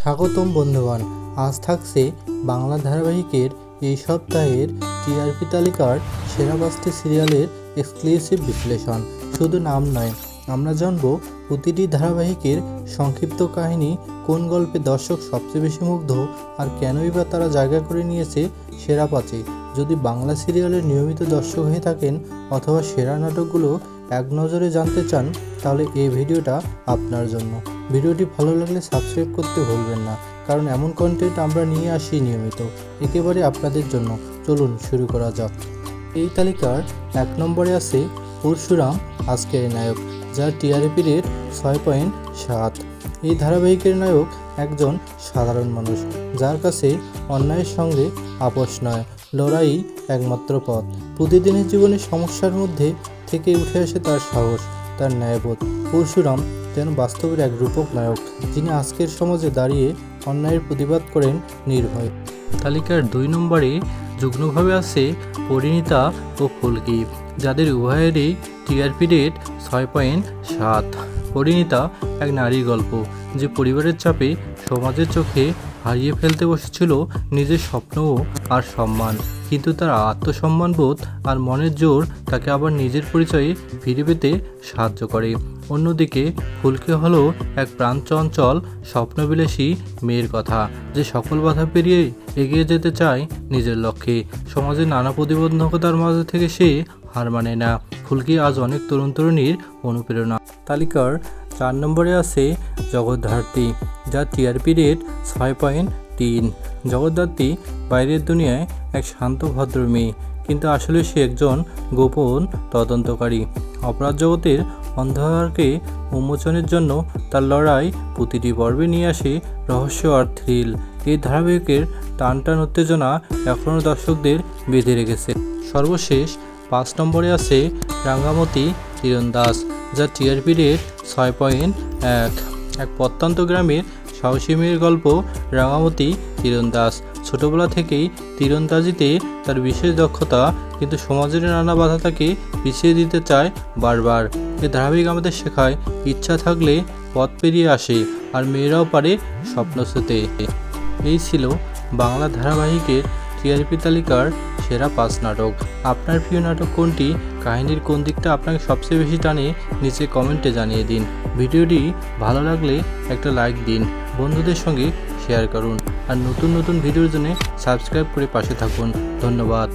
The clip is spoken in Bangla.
স্বাগতম বন্ধুগণ। আজ থাকছে বাংলা ধারাবাহিকের এই সপ্তাহের টিআরপি তালিকার সেরা পাঁচটি সিরিয়ালের এক্সক্লুসিভ বিশ্লেষণ। শুধু নাম নয়, আমরা জানব প্রতিটি ধারাবাহিকের সংক্ষিপ্ত কাহিনী, কোন গল্পে দর্শক সবচেয়ে বেশি মুগ্ধ আর কেনই বা তারা জায়গা করে নিয়েছে সেরা পাঁচে। যদি বাংলা সিরিয়ালের নিয়মিত দর্শক হয়ে থাকেন অথবা সেরা নাটকগুলো এক নজরে জানতে চান, তাহলে এই ভিডিওটা আপনার জন্য। ভিডিওটি ভালো লাগলে সাবস্ক্রাইব করতে ভুলবেন না। কারণ এমন কন্টেন্ট আমরা নিয়ে আসি নিয়মিত। একেবারে আপনাদের জন্য। চলুন শুরু করা যাক। এই তালিকার এক নম্বরে আছে পরশুরাম, আজকের নায়ক, যার টিআরপি রেট ছয় পয়েন্ট সাত। এই ধারাবাহিকের নায়ক একজন সাধারণ মানুষ, যার কাছে অন্যায়ের সঙ্গে আপোষ নয়, লড়াই একমাত্র পথ। প্রতিদিনের জীবনে সমস্যার মধ্যে থেকে উঠে আসে তার সাহস। তার ন্যায়বোধ। পরশুরাম যেন বাস্তবের এক রূপক নায়ক, যিনি আজকের সমাজে দাঁড়িয়ে অন্যায়ের প্রতিবাদ করেন নির্ভয়। তালিকার দুই নম্বরে যুগ্মভাবে আছে পরিণীতা ও ফুলকি যাদের উভয়েরই টিআরপি রেট ছয় পয়েন্ট সাত। পরিণীতা এক নারীর গল্প। যে পরিবারের চাপে সমাজের চোখে হারিয়ে ফেলতে বসেছিল নিজের স্বপ্ন আর সম্মান। কিন্তু তার আত্মসম্মানবোধ আর মনের জোর তাকে আবার নিজের পরিচয়ে ফিরে পেতে সাহায্য করে। অন্যদিকে ফুলকে হলো এক প্রাণচঞ্চল, স্বপ্নবিলাসী মেয়ের কথা, যে সকল বাধা পেরিয়ে এগিয়ে যেতে চায় নিজের লক্ষ্যে। সমাজের নানা প্রতিবন্ধকতার মাঝে থেকে সে হার মানে না। ফুলকি আজ অনেক তরুণ তরুণীর অনুপ্রেরণা। তালিকার চার নম্বরে আছে জগদ্ধাত্রী যার টিআরপি রেট ছয় পয়েন্ট তিন। জগদ্ধাত্রী বাইরের দুনিয়ায় এক শান্ত ভদ্র মেয়ে, কিন্তু আসলে সে একজন গোপন তদন্তকারী। অপরাধ জগতের অন্ধকারকে উন্মোচনের জন্য তার লড়াই প্রতিটি পর্বে নিয়ে আসে রহস্য আর থ্রিল এই ধারাবাহিকের টান টান উত্তেজনা এখনও দর্শকদের বেঁধে রেখেছে। সর্বশেষ পাঁচ নম্বরে আছে রাঙ্গামতি তীরন্দাস যার টিআরপি রেট ছয় পয়েন্ট এক। এক প্রত্যন্ত গ্রামের সাহসী মেয়ের গল্প রাঙামতি তীরন্দাস ছোটবেলা থেকেই তীরন্দাজিতে তার বিশেষ দক্ষতা, কিন্তু সমাজের নানা বাধা তাকে পিছিয়ে দিতে চায় বারবার। এ ধারাবাহিক আমাদের শেখায় ইচ্ছা থাকলে পথ পেরিয়ে আসে আর মেয়েরাও পারে স্বপ্ন ছুতে এই ছিল বাংলা ধারাবাহিকের টিআরপি তালিকার সেরা পাঁচ নাটক। আপনার প্রিয় নাটক কোনটি? কাহিনীর কোন দিকটা আপনাকে সবচেয়ে বেশি টানে? নিচে কমেন্টে জানিয়ে দিন। ভিডিওটি ভালো লাগলে একটা লাইক দিন। বন্ধুদের সঙ্গে শেয়ার করুন। আর নতুন নতুন ভিডিওর জন্য সাবস্ক্রাইব করে পাশে থাকুন। ধন্যবাদ।